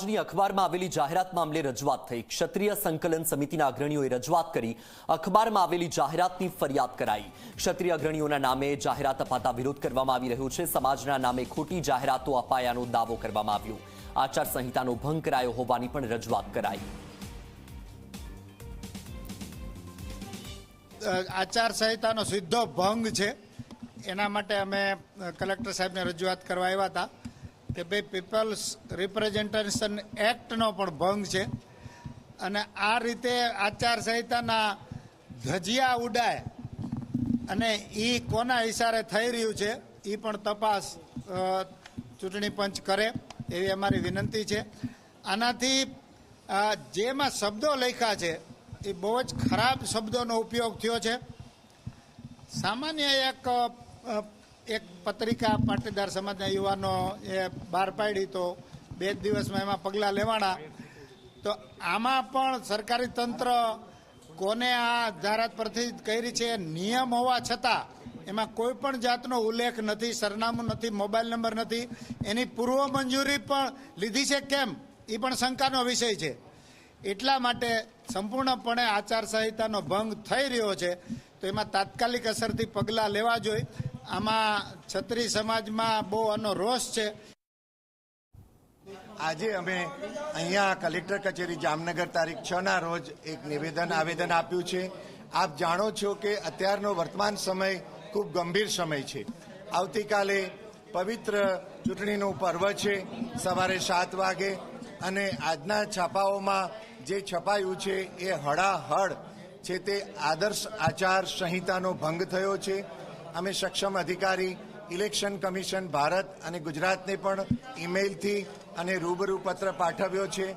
સમાજની અખબારમાં આવેલી જાહેરાત મામલે રજૂઆત થઈ. ક્ષત્રિય સંકલન સમિતિના અગ્રણીઓએ રજૂઆત કરી, અખબારમાં આવેલી જાહેરાતની ફરિયાદ કરાઈ. ક્ષત્રિય અગ્રણીઓના નામે જાહેરાત અપાતા વિરોધ કરવામાં આવી રહ્યો છે. સમાજના નામે ખોટી જાહેરાતો અપાયાનો દાવો કરવામાં આવ્યો. આચાર સંહિતાનો ભંગ કરાયો હોવાની પણ રજૂઆત કરાઈ. આચારસંહિતાનો આચાર સંહિતાનો સીધો ભંગ છે. એના માટે અમે કલેક્ટર સાહેબને રજૂઆત કરવા આવ્યા હતા. કે ભાઈ પીપલ્સ રિપ્રેઝેન્ટેશન એક્ટનો પણ ભંગ છે. અને આ રીતે આચાર સંહિતાના ધજિયા ઉડાય અને એ કોના ઇશારે થઈ રહ્યું છે એ પણ તપાસ ચૂંટણી પંચ કરે એવી અમારી વિનંતી છે. આનાથી જેમાં શબ્દો લખ્યા છે એ બહુ જ ખરાબ શબ્દોનો ઉપયોગ થયો છે. સામાન્ય એક એક પત્રિકા પાટીદાર સમાજના યુવાનો એ બહાર પાડી તો બે જ દિવસમાં એમાં પગલાં લેવાના. તો આમાં પણ સરકારી તંત્ર કોને આ જાહેરાત પરથી કરી છે નિયમ હોવા છતાં એમાં કોઈ પણ જાતનો ઉલ્લેખ નથી, સરનામું નથી, મોબાઈલ નંબર નથી. એની પૂર્વ મંજૂરી પણ લીધી છે કેમ? એ પણ શંકાનો વિષય છે. એટલા માટે સંપૂર્ણપણે આચારસંહિતાનો ભંગ થઈ રહ્યો છે. તો એમાં તાત્કાલિક અસરથી પગલાં લેવા જોઈએ. આમાં છત્રી સમાજમાં બહુ આનો રોષ છે. આજે અમે અહીંયા કલેક્ટર કચેરી જામનગર તારીખ છ ના રોજ એક નિવેદન, આવેદન આપ્યું છે. આપ જાણો છો કે અત્યારનો વર્તમાન સમય ખૂબ ગંભીર સમય છે. આવતીકાલે પવિત્ર ચૂંટણીનું પર્વ છે, સવારે સાત વાગે અને આજના છાપાઓમાં જે છપાયું છે એ હળાહળ છે તે આદર્શ આચાર સંહિતાનો ભંગ થયો છે. અમે સક્ષમ અધિકારી, ઇલેક્શન કમિશન ભારત અને ગુજરાતને પણ ઈમેલથી અને રૂબરૂ પત્ર પાઠવ્યો છે.